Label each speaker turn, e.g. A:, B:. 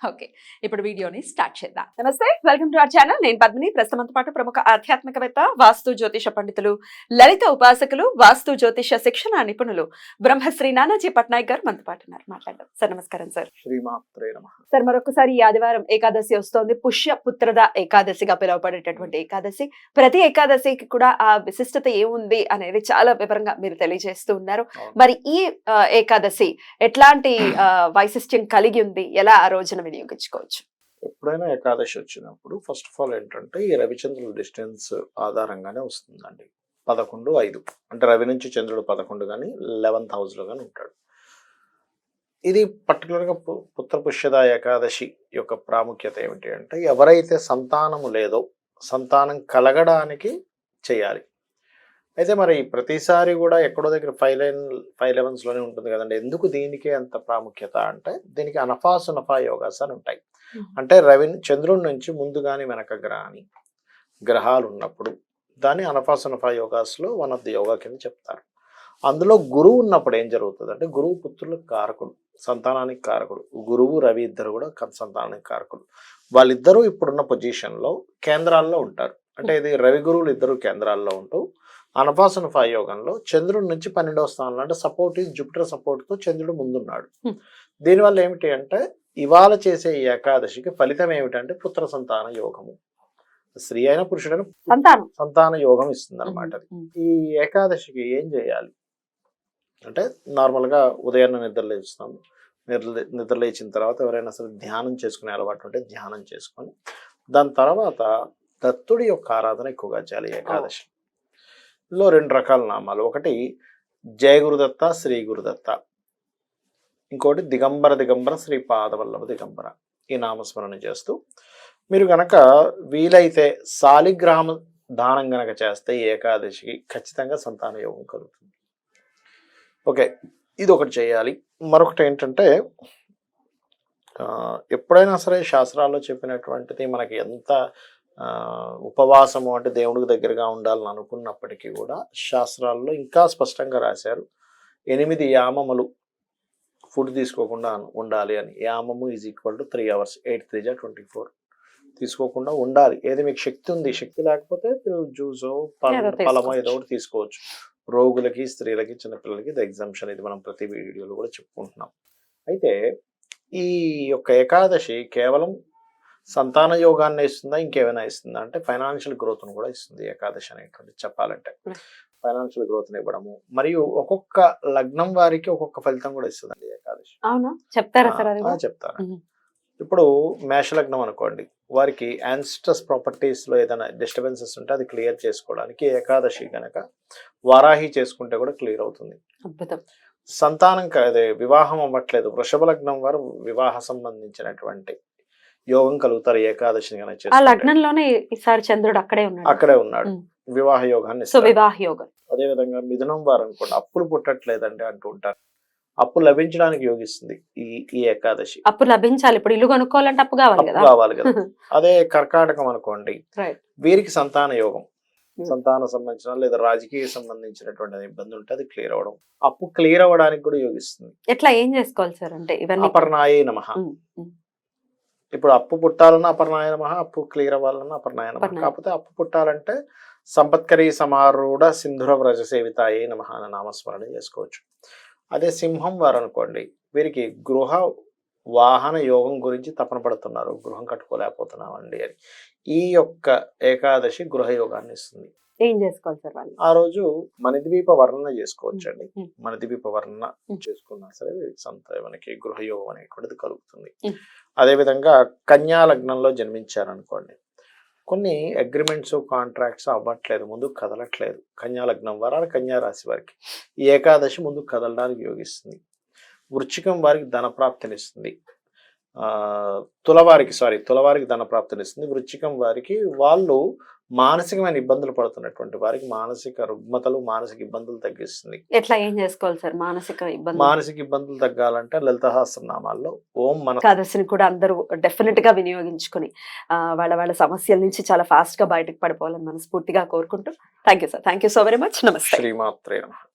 A: Okay ఇప్పుడు వీడియోని start చేద్దాం.
B: నమస్తే వెల్కమ్ టు అవర్ ఛానల్. నేను పద్మిని. ప్రస్తుతంతో పాటు ప్రముఖ ఆధ్యాత్మికవేత్త వాస్తు జ్యోతిష పండితులు లలిత ఉపాసకులు వాస్తు జ్యోతిష శిక్షణ నిపుణులు బ్రహ్మశ్రీ నానాజీ పట్నాయక్ గారు మనతో పాటు ఉన్నారు. మాట్లాడదాం. సార్ నమస్కారం సార్. సార్ మరొకసారి ఈ ఆదివారం ఏకాదశి వస్తోంది. పుష్య పుత్రద ఏకాదశిగా పిలువబడేటటువంటి ఏకాదశి. ప్రతి ఏకాదశికి కూడా ఆ విశిష్టత ఏముంది అనేది చాలా వివరంగా మీరు తెలియజేస్తూ ఉన్నారు. మరి ఈ ఏకాదశి ఎట్లాంటి ఆ, వైశిష్ట్యం కలిగి ఉంది? ఎలా ఆ రోజున వినియోగించుకోవచ్చు.
C: ఎప్పుడైనా ఏకాదశి వచ్చినప్పుడు ఫస్ట్ ఆఫ్ ఆల్ ఏంటంటే ఈ రవిచంద్రుల డిస్టెన్స్ ఆధారంగానే వస్తుందండి. పదకొండు ఐదు. అంటే రవి నుంచి చంద్రుడు పదకొండు కానీ లెవెన్త్ హౌస్లో కానీ ఉంటాడు. ఇది పర్టికులర్గా పుత్రపుష్యద పుష్యద ఏకాదశి యొక్క ప్రాముఖ్యత ఏమిటి అంటే ఎవరైతే సంతానము లేదో సంతానం కలగడానికి చేయాలి. అయితే మరి ప్రతిసారి కూడా ఎక్కడో దగ్గర ఫైవ్ లైన్ ఫైవ్ లెవెన్స్లోనే ఉంటుంది కదండి. ఎందుకు దీనికి అంత ప్రాముఖ్యత అంటే దీనికి అనఫా సునఫా యోగాస్ అని ఉంటాయి. అంటే రవి చంద్రుడి నుంచి ముందు కానీ వెనక కానీ గ్రహాలు ఉన్నప్పుడు దాన్ని అనఫా సునఫా యోగాస్లో వన్ ఆఫ్ ది యోగా కింద చెప్తారు. అందులో గురువు ఉన్నప్పుడు ఏం జరుగుతుంది అంటే గురువు పుత్రులకు కారకుడు సంతానానికి కారకుడు. గురువు రవి ఇద్దరు కూడా సంతానానికి కారకుడు వాళ్ళిద్దరూ ఇప్పుడున్న పొజిషన్లో కేంద్రాల్లో ఉంటారు. అంటే ఇది రవి గురువులు ఇద్దరు కేంద్రాల్లో ఉంటూ అనపాసన యోగంలో చంద్రుడి నుంచి పన్నెండవ స్థానంలో అంటే సపోర్ట్ జూపిటర్ సపోర్ట్తో చంద్రుడు ముందున్నాడు. దీనివల్ల ఏమిటి అంటే ఇవాళ చేసే ఈ ఏకాదశికి ఫలితం ఏమిటంటే పుత్ర సంతాన యోగము. స్త్రీ అయిన పురుషుడైన
B: సంతానం.
C: సంతాన యోగం ఇస్తుంది అనమాట ఈ ఏకాదశికి ఏం చేయాలి? అంటే నార్మల్గా ఉదయాన్నే నిద్ర లేస్తాము. నిద్ర నిద్ర లేచిన తర్వాత ఎవరైనా సరే ధ్యానం చేసుకునే అలవాటు ఉంటే ధ్యానం చేసుకొని దాని తర్వాత దత్తుడి యొక్క ఆరాధన ఎక్కువగా చేయాలి ఏకాదశి లో రెండు రకాల నామాలు. ఒకటి జయగురుదత్త శ్రీ గురుదత్త. ఇంకోటి దిగంబర దిగంబర శ్రీ పాదవల్లభ దిగంబర. ఈ నామస్మరణ చేస్తూ మీరు గనక వీలైతే సాలిగ్రామ దానం గనక చేస్తే ఏకాదశికి ఖచ్చితంగా సంతాన యోగం కలుగుతుంది. ఓకే ఇది ఒకటి చేయాలి. మరొకటి ఏంటంటే ఎప్పుడైనా సరే శాస్త్రాల్లో చెప్పినటువంటిది మనకి ఎంత ఉపవాసము అంటే దేవుడికి దగ్గరగా ఉండాలని అనుకున్నప్పటికీ కూడా శాస్త్రాల్లో ఇంకా స్పష్టంగా రాశారు ఎనిమిది యామములు ఫుడ్ తీసుకోకుండా ఉండాలి అని. యామము is equal to three hours eight three జా ట్వంటీ ఫోర్ తీసుకోకుండా ఉండాలి. ఏది మీకు శక్తి ఉంది? శక్తి లేకపోతే మీరు జ్యూసో ఫలమో ఏదో. ఒకటి తీసుకోవచ్చు. రోగులకి స్త్రీలకి చిన్నపిల్లలకి ఇది ఎగ్జామ్షన్ ఇది మనం ప్రతి వీడియోలో కూడా చెప్పుకుంటున్నాం. అయితే ఈ యొక్క ఏకాదశి కేవలం సంతాన యోగాన్ని ఇస్తుందా ఇంకేమైనా ఇస్తుందా? అంటే ఫైనాన్షియల్ గ్రోత్ను కూడా ఇస్తుంది ఏకాదశి అనేటువంటి చెప్పాలంటే.
B: Hmm.
C: ఫైనాన్షియల్ గ్రోత్ ఇవ్వడము మరియు ఒక్కొక్క లగ్నం వారికి ఒక్కొక్క ఫలితం కూడా ఇస్తుందండి ఏకాదశి.
B: అవునా? చెప్తారా సార్?
C: చెప్తాను.
B: Mhm.
C: ఇప్పుడు మేషలగ్నం అనుకోండి వారికి యాన్స్టస్ ప్రాపర్టీస్లో ఏదైనా డిస్టర్బెన్సెస్ ఉంటే అది క్లియర్ చేసుకోవడానికి ఏకాదశి గనక వారాహి చేసుకుంటే కూడా క్లియర్ అవుతుంది.
B: అద్భుతం.
C: సంతానం అదే వివాహం అవ్వట్లేదు. వృషభ లగ్నం వారు వివాహ సంబంధించినటువంటి యోగం కలుగుతారు ఏకాదశిని కనుక
B: ఆ. లగ్నంలోనే ఈసారి చంద్రుడు అక్కడే ఉన్నాడు.
C: అక్కడే ఉన్నాడు. వివాహ యోగాన్ని
B: సో. వివాహ యోగం.
C: అదే విధంగా మిథునం వారు అనుకోండి అప్పులు పుట్టట్లేదండి అంటూ ఉంటారు. అప్పు లభించడానికి యోగిస్తుంది ఈ ఈ ఏకాదశి.
B: అప్పు లభించాలి. ఇప్పుడు ఇల్లు కొనుక్కోవాలంటే అప్పు కావాలి కదా?
C: కావాలి కదా. అదే కర్కాటకం అనుకోండి వీరికి సంతాన యోగం. సంతాన సంబంధించిన లేదా రాజకీయ సంబంధించినటువంటి ఇబ్బంది ఉంటే అది క్లియర్ అవ్వడం. అప్పు క్లియర్ అవ్వడానికి కూడా యోగిస్తుంది.
B: ఎట్లా? ఏం చేసుకోవాలి సార్? అంటే ఇవన్నీ
C: అపర్ణాయే నమ. ఇప్పుడు అప్పు పుట్టాలన్నా అపర్ణాయ నమ అప్పు క్లియర్ అవ్వాలన్నా అపర్ణాయ నమ
B: అపర్ణాయ.
C: కాకపోతే అప్పు పుట్టాలంటే సంపత్కరి సమారూఢ సింధుర వ్రజ సేవితాయే నమ అనే నామస్మరణ చేసుకోవచ్చు అదే సింహం వారు అనుకోండి వీరికి గృహ వాహన యోగం గురించి తపన పడుతున్నారు. గృహం కట్టుకోలేకపోతున్నామండి అని. ఈ యొక్క ఏకాదశి గృహ యోగాన్ని ఇస్తుంది.
B: ఏం చేసుకోవాలి సార్ వాళ్ళు?
C: ఆ రోజు మణిద్వీప వర్ణన చేసుకోవచ్చండి. మణిద్వీప వర్ణన. చేసుకున్నా సరే సంత మనకి గృహయోగం అనేటువంటిది కలుగుతుంది. అదేవిధంగా కన్యా లగ్నంలో జన్మించారనుకోండి. కొన్ని అగ్రిమెంట్స్ కాంట్రాక్ట్స్ అవ్వట్లేదు ముందుకు కదలట్లేదు. కన్యా లగ్నం వారు కన్యా రాశి వారికి. ఏకాదశి ముందుకు కదలడానికి యోగిస్తుంది. వృచ్చికం వారికి ధనప్రాప్తినిస్తుంది. ఆ తులవారికి సారీ తులవారికి ధనప్రాప్తినిస్తుంది. వృచ్చికం వారికి వాళ్ళు మానసికమైన ఇబ్బందులు పడుతున్నటువంటి వారికి మానసిక రుగ్మతలు మానసిక ఇబ్బందులు తగ్గిస్తుంది.
B: ఎట్లా ఏం చేసుకోవాలి సార్? మానసిక ఇబ్బంది
C: మానసిక ఇబ్బందులు తగ్గాలంటే లలితహాస్త్రనామాల్లో ఓం మన
B: ఏకాదశిని కూడా అందరూ డెఫినెట్గా వినియోగించుకుని వాళ్ళ వాళ్ళ సమస్యల నుంచి చాలా ఫాస్ట్గా బయటకు పడిపోవాలని మనస్ఫూర్తిగా కోరుకుంటూ thank you sir. Thank you so very much. నమస్తే.
C: శ్రీమాత్రే